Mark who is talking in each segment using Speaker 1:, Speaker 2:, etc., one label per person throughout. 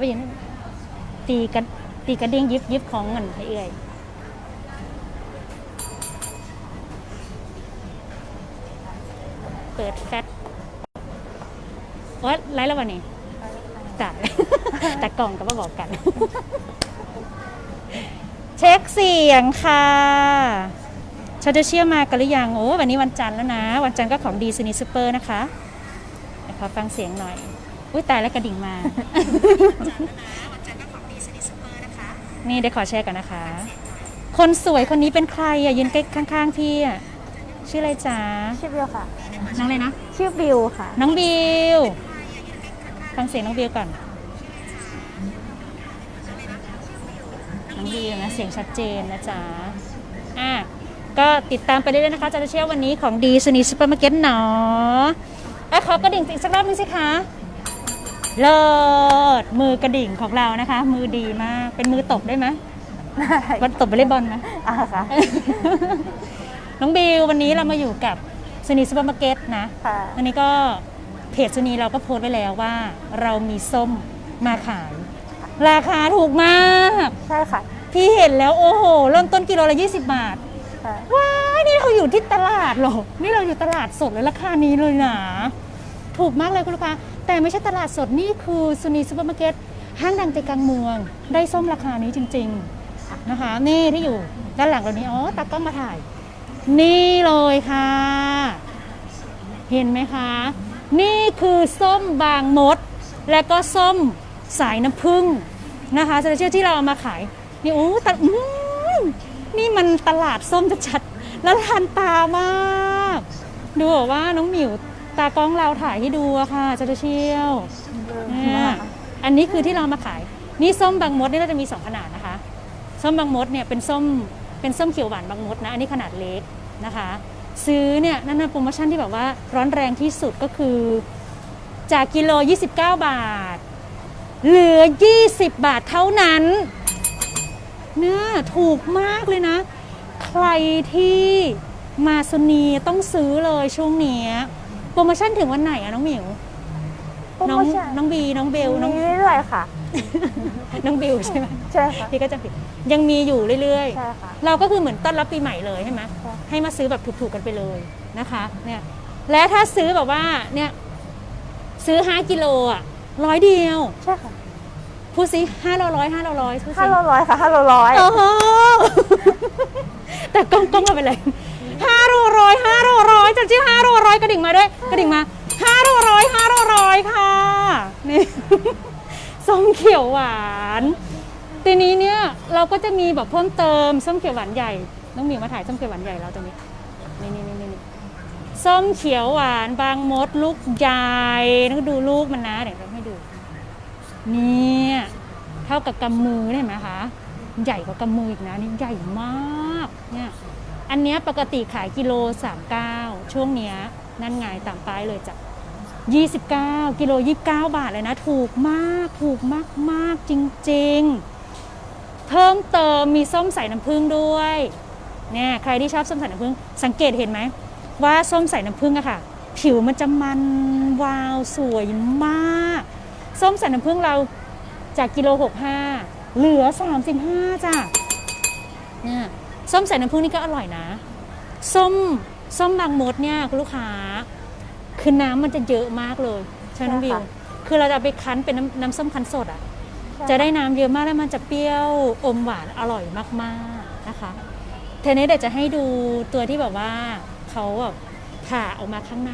Speaker 1: ไปอยังนั้นตีกันตีกระดิ่งยิบยิบของเงินให้เอื่อยเปิดแฟตว่าไลฟ์แล้ววันนี้ตัดแต่กล่องก็มาบอกกัน เช็คเสียงค่ะชาจะเชื่อมากันหรือยังโอ้วันนี้วันจันทร์แล้วนะ วันจันทร์ก็ของดีซีนีซูเปอร์นะคะเดี๋ยวขอฟังเสียงหน่อย อุ้ยตายแล้วกระดิ่งมานี่เดี๋ยวขอแชร์กันนะคะ คนสวยคนนี้เป็นใครอะยืนใกล้ข้าง ๆ พี่อะชื่ออะไรจ๊ะ
Speaker 2: ชื่อบิวค่ะ
Speaker 1: น้องอะไรนะ
Speaker 2: ชื่อบิวค่ะ
Speaker 1: น้องบิวฟังเสียงน้องบิวก่อน น้องบิวนะเสียงชัดเจนนะจ๊ะอะก็ติดตามไปเรื่อยๆนะคะจะเชื่อวันนี้ของดีสนีซูเปอร์มาร์เก็ตเนาะอะขอกระดิ่งอีกสักรอบนึงสิคะ เลิศมือกระดิ่งของเรานะคะ มือดีมาก เป็นมือตบได้ไหมวันตบไปเล่นบอลไหม
Speaker 2: อ่าค่ะ
Speaker 1: น้องบิววันนี้เรามาอยู่กับสนีซูเปอร์มาร์เก็ตนะ
Speaker 2: ค่ะ
Speaker 1: อันนี้ก็เพจซูนีเราก็โพสต์ไว้แล้วว่า เรามีส้มมาขาย ราคาถูกมาก
Speaker 2: ใช่ค่ะ
Speaker 1: พี่เห็นแล้วโอ้โห เริ่มต้นกิโลละ 20 บาท
Speaker 2: ค่ะ
Speaker 1: ว้ายนี่เราอยู่ที่ตลาดเหรอ นี่เราอยู่ตลาดสดเลยราคานี้เลยนะ ถูกมากเลยคุณลูกค้า แต่ไม่ใช่ตลาดสดนี่คือซูนีซูเปอร์มาร์เก็ตห้างดังใจกลางเมือง ได้ส้มราคานี้จริงๆนะคะ นี่ที่อยู่ด้านหลังเรานี้อ๋อตากล้องมาถ่าย นี่เลยค่ะ เห็นไหมคะ นี่คือส้มบางมด และก็ส้มสายน้ำผึ้งนะคะสเตเชียที่เราเอามาขายนี่โอ้แต่อื้อนี่มันตลาดส้มชัดๆแล้วทันตามาก ดูว่าน้องหมิว ตากล้องเราถ่ายให้ดูอะค่ะจะเชี่ยวเนี่ยอันนี้คือที่เรามาขาย นี่ส้มบางมดนี่เราจะมีสองขนาดนะคะ ส้มบางมดเนี่ยเป็นส้มเป็นส้มเขียวหวานบางมดนะ อันนี้ขนาดเล็กนะคะ ซื้อเนี่ยนั่นนะโปรโมชั่นที่แบบว่าร้อนแรงที่สุดก็คือจากกิโล 29 บาท เหลือ 20 บาทเท่านั้นเนี่ยถูกมากเลยนะ ใครที่มาสนีต้องซื้อเลยช่วงเนี้ย โปรโมชั่นถึงวันไหนอะน้องหมิว
Speaker 2: โปร
Speaker 1: น้
Speaker 2: โม
Speaker 1: อง
Speaker 2: ชั่น
Speaker 1: น้องบีน้องเบลน้อง
Speaker 2: มีเรื่อยๆค่ะ
Speaker 1: น้องบิวใช่ไหม
Speaker 2: ใช่ค่ะ
Speaker 1: พี่ก็จะผิดยังมีอยู่เรื่อย
Speaker 2: ใช่ค่ะ
Speaker 1: ๆ เราก็คือเหมือนต้อนรับปีใหม่เลยใช่ไหม
Speaker 2: ใช่
Speaker 1: ให้มาซื้อแบบถูกๆกันไปเลยนะคะเนี่ยและถ้าซื้อแบบว่าเนี่ยซื้อ 5กิโลอะร้อยเดียว
Speaker 2: ใช่ค่ะ
Speaker 1: พูดสิห้าร้อยร้อยห้าร้อยร้อยพูดสิ
Speaker 2: ห้าร้อยค่ะห้าร้อย
Speaker 1: โอ้โหแต่กล้องกล้องเราไปเลย ห้าร้อยห้าร้อยจัดที่ห้าร้อยกระดิ่งมาด้วยกระดิ่งมาห้าร้อยห้าร้อยค่ะนี่ส้มเขียวหวานทีนี้เนี่ยเราก็จะมีแบบเพิ่มเติมส้มเขียวหวานใหญ่น้องหมิวมาถ่ายส้มเขียวหวานใหญ่เราตรงนี้นี่นี่นี่นี่ส้มเขียวหวานบางมดลูกใหญ่แล้วก็ดูลูกมันนะเดี๋ยวเราให้ดูเนี่ยเท่ากับกำมือเนี่ยเห็นไหมคะใหญ่กว่ากำมืออีกนะนี่ใหญ่มากเนี่ย อันเนี้ยปกติขายกิโล 39 ช่วงเนี้ยนั่นไงตามป้ายเลยจ้ะ29 กิโล 29 บาทเลยนะ ถูกมากถูกมากมากจริง ๆ เพิ่มเติมมีส้มใส่น้ำผึ้งด้วยเนี่ยใครที่ชอบส้มใส่น้ำผึ้งสังเกตเห็นไหม ว่าส้มใส่น้ำผึ้งอะค่ะ ผิวมันจะมันวาวสวยมาก ส้มใส่น้ำผึ้งเราจากกิโล 65 เหลือ 35จ้ะเนี่ย ส้มใส่น้ำผึ้งนี่ก็อร่อยนะ ส้มส้มบางมดเนี่ยคุณลูกค้า คือน้ำมันจะเยอะมากเลย ใช่ไหมน้องบิวคือเราจะเอาไปคั้นเป็นน้ำน้ำส้มคั้นสดอะ จะได้น้ำเยอะมากแล้วมันจะเปรี้ยวอมหวานอร่อยมากๆนะคะเทนี้เดี๋ยวจะให้ดูตัวที่แบบว่าเขาแบบผ่าออกมาข้างใน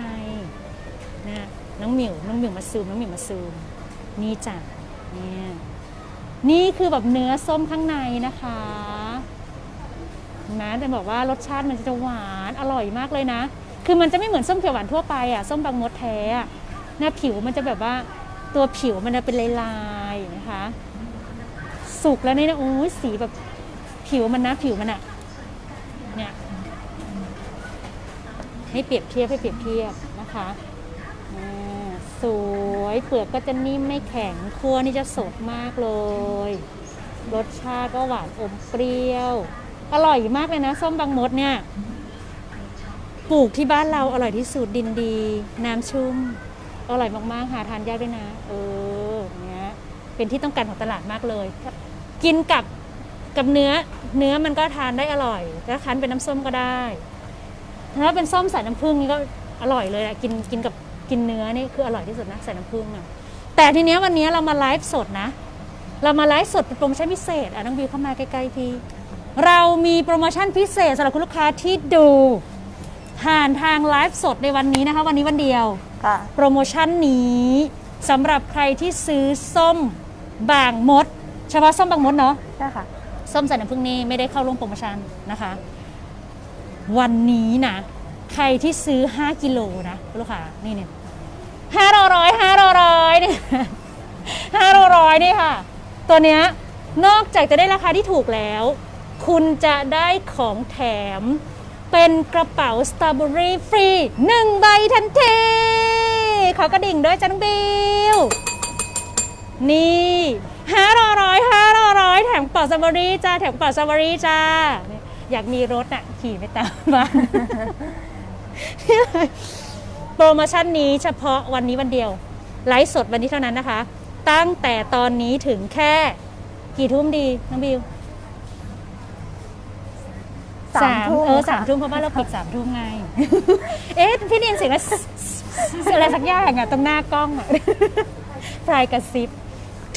Speaker 1: นะน้องหมิวน้องหมิวมาซูมน้องหมิวมาซูมนี่จ้ะเนี่ยนี่คือแบบเนื้อส้มข้างในนะคะเห็ นะแต่บอกว่ารสชาติมันจะหวานอร่อยมากเลยนะ คือมันจะไม่เหมือนส้มเขียวหวานทั่วไปอะส้มบางมดแท้อะหน้าผิวมันจะแบบว่าตัวผิวมันจะเป็นลายๆนะคะ สุกแล้วนี่นะโอ้ยสีแบบผิวมันนะผิวมันอะเนี่ยให้เปรียบเทียบให้เปรียบเทียบนะคะสวยเปลือกก็จะนิ่มไม่แข็งคั่วนี่จะสดมากเลย รสชาติก็หวานอมเปรี้ยว อร่อยมากเลยนะ ส้มบางมดเนี่ย ปลูกที่บ้านเราอร่อยที่สุดดินดี น้ำชุ่ม อร่อยมากๆหาทานยากด้วยนะ เออเนี้ยเป็นที่ต้องการของตลาดมากเลย กินกับกับเนื้อเนื้อมันก็ทานได้อร่อย แล้วคั้นเป็นน้ำส้มก็ได้ถ้าเป็นส้มใส่น้ำผึ้งนี่ก็อร่อยเลยอะกินกินกับกินเนื้อนี่คืออร่อยที่สุดนะใส่น้ำผึ้งอะแต่ทีเนี้ยวันนี้เรามาไลฟ์สดนะ เรามาไลฟ์สดเป็นโปรโมชั่นพิเศษอะน้องบิวเข้ามาใกล้ๆพี่ เรามีโปรโมชั่นพิเศษสำหรับคุณลูกค้าที่ดูผ่านทางไลฟ์สดในวันนี้นะคะ วันนี้วันเดียว
Speaker 2: ค่ะ
Speaker 1: โปรโมชั่นนี้สำหรับใครที่ซื้อส้มบางมด เฉพาะส้มบางมดเนาะ
Speaker 2: ใช่ค่ะ
Speaker 1: ส้มสายน้ำผึ้งนี่ไม่ได้เข้าร่วมโปรโมชั่นนะคะ วันนี้นะ ใครที่ซื้อ 5 กิโลนะคุณลูกค้านี่เนี่ยห้าร้อยห้าร้อยเนี่ยห้าร้อยนี่ค่ะ ตัวเนี้ยนอกจากจะได้ราคาที่ถูกแล้ว คุณจะได้ของแถม เป็นกระเป๋าสตรอเบอรี่ฟรีหนึ่งใบทันที ขอกระดิ่งด้วยจันบิว นี่ห้าร้อยห้าร้อยแถมกระเป๋าสตรอเบอรี่จ้าแถมกระเป๋าสตรอเบอรี่จ้า อยากมีรถอะ ขี่ไปตามบ้านโปรโมชั่นนี้เฉพาะวันนี้วันเดียว ไลฟ์สดวันนี้เท่านั้นนะคะ ตั้งแต่ตอนนี้ถึงแค่ กี่ทุ่มดี น้องบิว
Speaker 2: สามทุ่ม
Speaker 1: เออ
Speaker 2: ค่ะ
Speaker 1: สามทุ่มเพราะว่าเราปิดสามทุ่มไง เอ๊ะพี่ได้ยินเสียงอะไรอะไรสักอย่างอะตรงหน้ากล้องอะพลายกระซิบ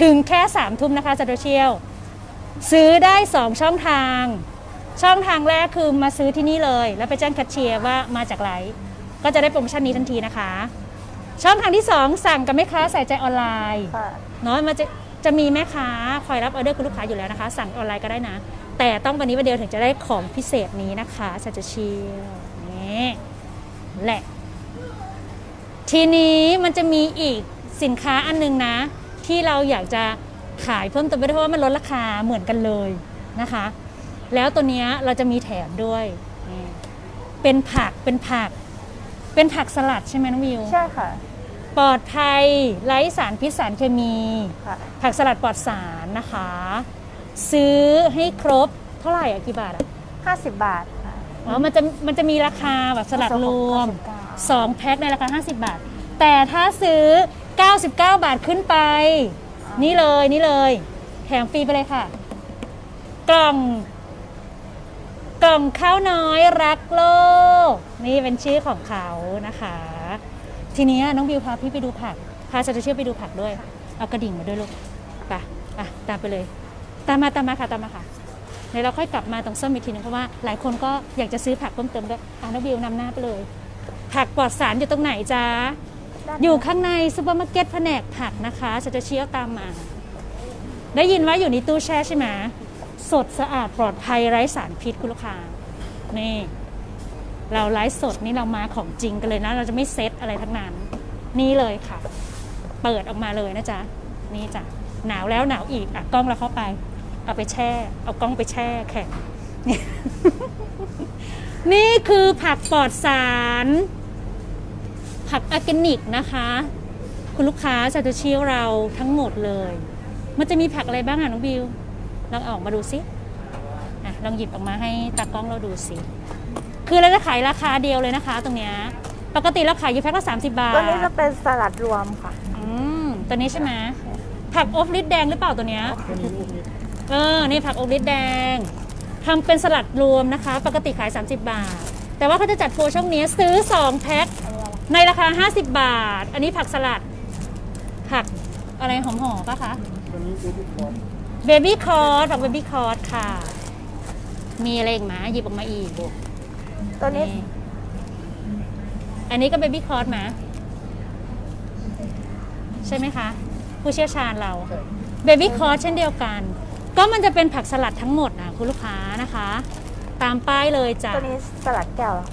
Speaker 1: ถึงแค่สามทุ่มนะคะจัดเชียลซื้อได้สองช่องทาง ช่องทางแรกคือมาซื้อที่นี่เลย แล้วไปแจ้งแคชเชียร์ว่ามาจากไลฟ์ก็จะได้โปรโมชั่นนี้ทันทีนะคะ ช่องทางที่สองสั่งกับแม่ค้าใส่ใจออนไลน์
Speaker 2: ค่ะ
Speaker 1: เนาะมันจะจะมีแม่ค้าคอยรับออเดอร์คุณลูกค้าอยู่แล้วนะคะ สั่งออนไลน์ก็ได้นะ แต่ต้องวันนี้วันเดียวถึงจะได้ของพิเศษนี้นะคะชัจะเชียวนี่แหละ ทีนี้มันจะมีอีกสินค้าอันหนึงนะ ที่เราอยากจะขายเพิ่มเติมไปด้วยเพราะว่ามันลดราคาเหมือนกันเลยนะคะ แล้วตัวเนี้ยเราจะมีแถมด้วยนี่เป็นผักเป็นผัก เป็นผักสลัดใช่ไหมน้องวิว
Speaker 2: ใช่ค่ะ
Speaker 1: ปลอดภัยไร้สารพิษสารเคมี
Speaker 2: ค่ะ
Speaker 1: ผักสลัดปลอดสารนะคะ ซื้อให้ครบเท่าไหร่อะกี่บาทอะ
Speaker 2: ห้าสิบบาทค่ะ
Speaker 1: อ๋อมันจะมันจะมีราคาแบบสลัดรวม
Speaker 2: 99
Speaker 1: 2 แพ็คในราคา 50 บาท แต่ถ้าซื้อ 99 บาทขึ้นไป นี่เลยนี่เลยแถมฟรีไปเลยค่ะ กล่อง กล่องข้าวน้อยรักโลก นี่เป็นชื่อของเขานะคะ ทีนี้น้องบิวพาพี่ไปดูผัก พาชัตเชื่อไปดูผักด้วย เอากระดิ่งมาด้วยลูกไปไปตามไปเลย ตามมาตามมาค่ะตามมาค่ะเดี๋ยวเราค่อยกลับมาตรงส้มอีกทีนึงเพราะว่าหลายคนก็อยากจะซื้อผักเพิ่มเติมด้วยอะน้องบิวนำหน้าไปเลย ผักปลอดสารอยู่ตรงไหนจ๊ะ
Speaker 2: ด้าน
Speaker 1: อยู่ข้างในซูเปอร์มาร์เก็ตแผนกผักนะคะฉันจะเชี่ยวตามมา ได้ยินว่าอยู่ในตู้แช่ใช่ไหมสดสะอาดปลอดภัยไร้สารพิษคุณลูกค้านี่ เราไลฟ์สดนี่เรามาของจริงกันเลยนะ เราจะไม่เซตอะไรทั้งนั้น นี่เลยค่ะ เปิดออกมาเลยนะจ๊ะนี่จ้ะหนาวแล้วหนาวอีกอะกล้องเราเข้าไป เอาไปแช่ เอากล้องไปแช่แข็งนี่นี่คือผักปลอดสาร ผักออร์แกนิกนะคะ คุณลูกค้าจะจะเชี่ยวเราทั้งหมดเลย มันจะมีผักอะไรบ้างอะน้องบิวลองเอาออกมาดูสิอะลองหยิบออกมาให้ตากล้องเราดูสิ คือเราจะขายราคาเดียวเลยนะคะ ตรงเนี้ยปกติเราขายอยู่แพ็คละ30บาท
Speaker 2: ตัวนี้จะเป็นสลัดรวมค่ะ
Speaker 1: อืมตัวนี้ใช่ไหมผักอบลิดแดงหรือเปล่าตัวเนี้ย เออ นี่ผักอบลิดแดงทำเป็นสลัดรวมนะคะ ปกติขาย 30 บาท แต่ว่าเขาจะจัดโปรช่วงนี้ซื้อ 2 แพ็คในราคา 50 บาท อันนี้ผักสลัด ผักอะไรหอมๆปะคะเบบี้คอร์สผักเบบี้คอร์สค่ะ มีอะไรอีกไหมหยิบออกมาอีก
Speaker 2: ตัวนี้
Speaker 1: นี่อันนี้ก็เบบี้คอร์สไหมใช่ไหมคะ ผู้เชี่ยวชาญเราเบบี้คอร์สเช่นเดียวกัน ก็มันจะเป็นผักสลัดทั้งหมดนะคุณลูกค้านะคะ ตามป้ายเลยจ้ะ
Speaker 2: ตัวนี้สลัดแก้วเหรอ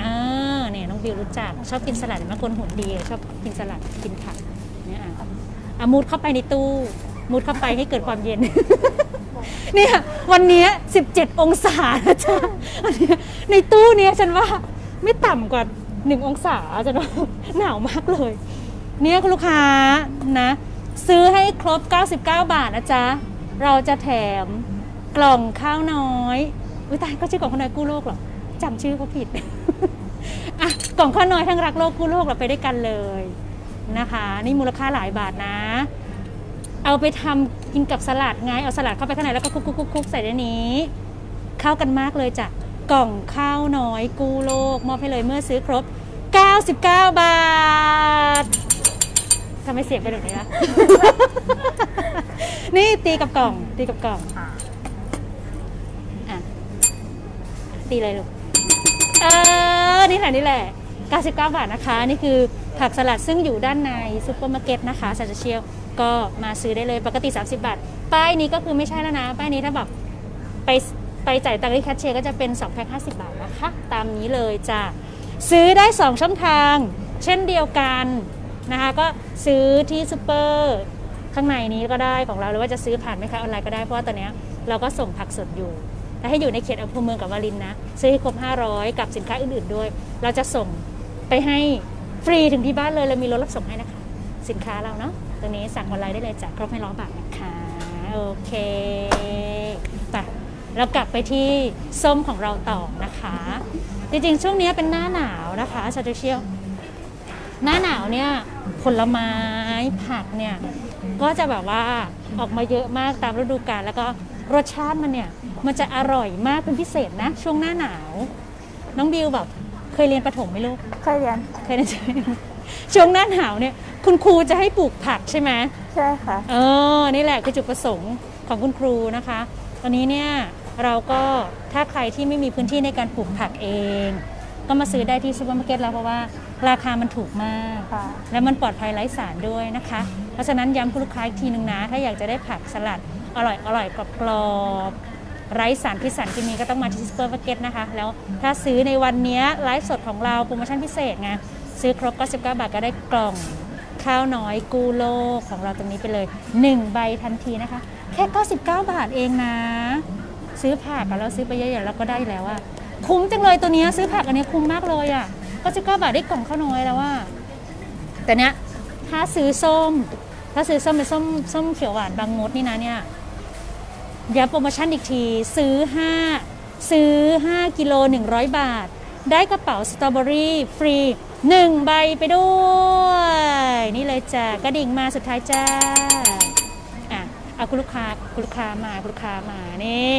Speaker 1: อ่าเนี่ยน้องบิวรู้จัก ชอบกินสลัดเห็นไหมคนหุ่นดี ชอบกินสลัดกินผักเนี่ยอะอะมุดเข้าไปในตู้ มุดเข้าไปให้เกิดความเย็น เนี่ยวันเนี้ย17 องศานะจ๊ะอันเนี้ยในตู้เนี้ยฉันว่าไม่ต่ำกว่าหนึ่งองศาจะว่าหนาวมากเลย เนี่ยคุณลูกค้านะ ซื้อให้ครบ 99 บาทนะจ๊ะ เราจะแถมกล่องข้าวน้อยอุ้ยตายก็ชื่อกล่องข้าวน้อยกู้โลกเหรอจำชื่อเขาผิด อะกล่องข้าวน้อยทั้งรักโลกกู้โลกเราไปได้วยกันเลยนะคะ นี่มูลค่าหลายบาทนะ เอาไปทำกินกับสลัดไงเอาสลัดเข้าไปข้างในแล้วก็คุกๆๆใส่ในนี้เข้ากันมากเลยจ้ะกล่องข้าวน้อยกู้โลก มอบให้เลยเมื่อซื้อครบ 99 บาททำไมเสียงเป็นแบบนี้ล่ะ นี่ตีกับกล่อง ตีกับกล่อง
Speaker 2: อ่า
Speaker 1: อะตีเลยลูกเออนี่แหละนี่แหละ 99 บาทนะคะ นี่คือผักสลัดซึ่งอยู่ด้านในซุปเปอร์มาร์เก็ตนะคะซาจะเชียวก็มาซื้อได้เลยปกติ 30 บาท ป้ายนี้ก็คือไม่ใช่แล้วนะ ป้ายนี้ถ้าแบบไปไปจ่ายตังค์ที่แคชเชียร์ก็จะเป็น2แพ็ค50 บาทนะคะ ตามนี้เลยจ้ะซื้อได้ 2 ช่องทาง เช่นเดียวกันนะคะ ก็ซื้อที่ซูเปอร์ ข้างในนี้ก็ได้ของเราหรือว่าจะซื้อผ่านแม่ค้าออนไลน์ก็ได้เพราะว่าตอนนี้เราก็ส่งผักสดอยู่และให้อยู่ในเขตอำเภอเมืองกับวารินนะซื้อให้ครบ 500 กับสินค้าอื่นๆด้วย เราจะส่งไปให้ฟรีถึงที่บ้านเลยเรามีรถรับส่งให้นะคะ สินค้าเราเนาะตรงนี้สั่งออนไลน์ได้เลยจากครบไม่ร้อยบาทนะคะโอเคไปเรากลับไปที่ส้มของเราต่อนะคะ จริงๆ ช่วงนี้เป็นหน้าหนาวนะคะชาเชียลหน้าหนาวเนี่ยผลไม้ผักเนี่ย ก็จะแบบว่าออกมาเยอะมากตามฤดูกาลแล้วก็รสชาติมันเนี่ยมันจะอร่อยมากเป็นพิเศษนะ ช่วงหน้าหนาว น้องบิวแบบเคยเรียนประถมไหมลูก
Speaker 2: เคยเรียน
Speaker 1: เคยเรียนใช่ไหมช่วงหน้าหนาวเนี่ยคุณครูจะให้ปลูกผักใช่ไหม
Speaker 2: ใช่ค่ะ
Speaker 1: เออนี่แหละคือจุดประสงค์ของคุณครูนะคะ ตอนนี้เนี่ยเราก็ถ้าใครที่ไม่มีพื้นที่ในการปลูกผักเอง ก็มาซื้อได้ที่ซูเปอร์มาร์เก็ตแล้วเพราะว่าราคามันถูกมาก
Speaker 2: ค่ะ
Speaker 1: และมันปลอดภัยไร้สารด้วยนะคะ เพราะฉะนั้นย้ำคุณลูกค้าอีกทีนึงนะ ถ้าอยากจะได้ผักสลัดอร่อยอร่อยกรอบกรอบไร้สารพิษสารเคมีก็ต้องมาที่ซูเปอร์มาร์เก็ตนะคะ แล้วถ้าซื้อในวันนี้ไลฟ์สดของเราโปรโมชั่นพิเศษไงซื้อครบ99บาทก็ได้กล่องข้าวน้อยกู้โลกของเราตรงนี้ไปเลย 1 ใบทันทีนะคะ แค่ 99 บาทเองนะ ซื้อผักอะเราซื้อไปเยอะๆแล้วก็ได้แล้วอะคุ้มจังเลยตัวนี้ซื้อผักอันนี้คุ้มมากเลยอะ99บาทได้กล่องข้าวน้อยแล้วว่าแต่เนี้ย ถ้าซื้อส้ม ถ้าซื้อส้มเป็นส้มส้มเขียวหวานบางมดนี่นะเนี่ยย้ำโปรโมชั่นอีกทีซื้อ 5 ซื้อ 5 กิโล 100 บาท ได้กระเป๋าสตรอเบอรี่ฟรี 1 ใบไปด้วย นี่เลยจ้ะกระดิ่งมาสุดท้ายจ้าอะเอาคุณลูกค้าคุณลูกค้ามาคุณลูกค้ามานี่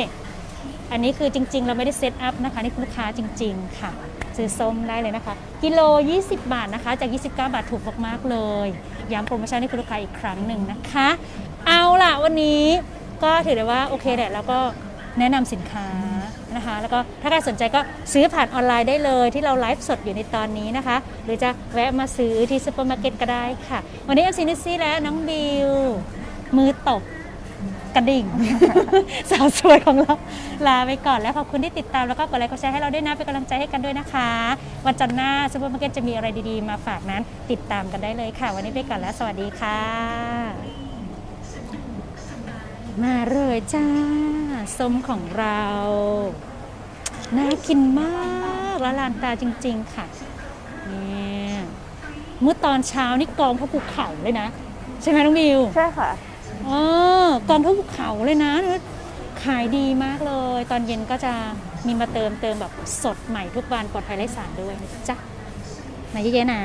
Speaker 1: อันนี้คือจริง ๆ เราไม่ได้เซตอัพนะคะ นี่คุณลูกค้าจริง ๆ ค่ะ ซื้อส้มได้เลยนะคะ กิโล 20 บาทนะคะ จาก 29 บาทถูกมากๆเลย ย้ำโปรโมชั่นให้คุณลูกค้าอีกครั้งหนึ่งนะคะ เอาล่ะวันนี้ก็ถือได้ว่าโอเคแหละแล้วก็แนะนำสินค้านะคะ แล้วก็ถ้าใครสนใจก็ซื้อผ่านออนไลน์ได้เลยที่เราไลฟ์สดอยู่ในตอนนี้นะคะ หรือจะแวะมาซื้อที่ซูเปอร์มาร์เก็ตก็ได้ค่ะ วันนี้เอฟซีนิซี่และน้องบิวมือตบ กระดิ่ง สาวสวยของเรา ลาไปก่อนแล้วขอบคุณที่ติดตามแล้วก็กดไลค์กดแชร์ให้เราด้วยนะเป็นกำลังใจให้กันด้วยนะคะ วันจันทร์หน้าซูเปอร์มาร์เก็ตจะมีอะไรดีๆ มาฝากนั้น ติดตามกันได้เลยค่ะ วันนี้ไปก่อนแล้ว สวัสดีค่ะ มาเลยจ้าส้มของเราน่ากินมากละลานตาจริง ๆ ค่ะเนี่ยเมื่อตอนเช้านี่กองพระภูเขาเลยนะ ใช่ไหมน้องบิว
Speaker 2: ใช่ค่ะ
Speaker 1: เออกองทุกเขาเลยนะ ขายดีมากเลย ตอนเย็นก็จะมีมาเติมเติมแบบสดใหม่ทุกวันปลอดภัยไร้สารด้วยนะจ๊ะมาเยอะๆนะ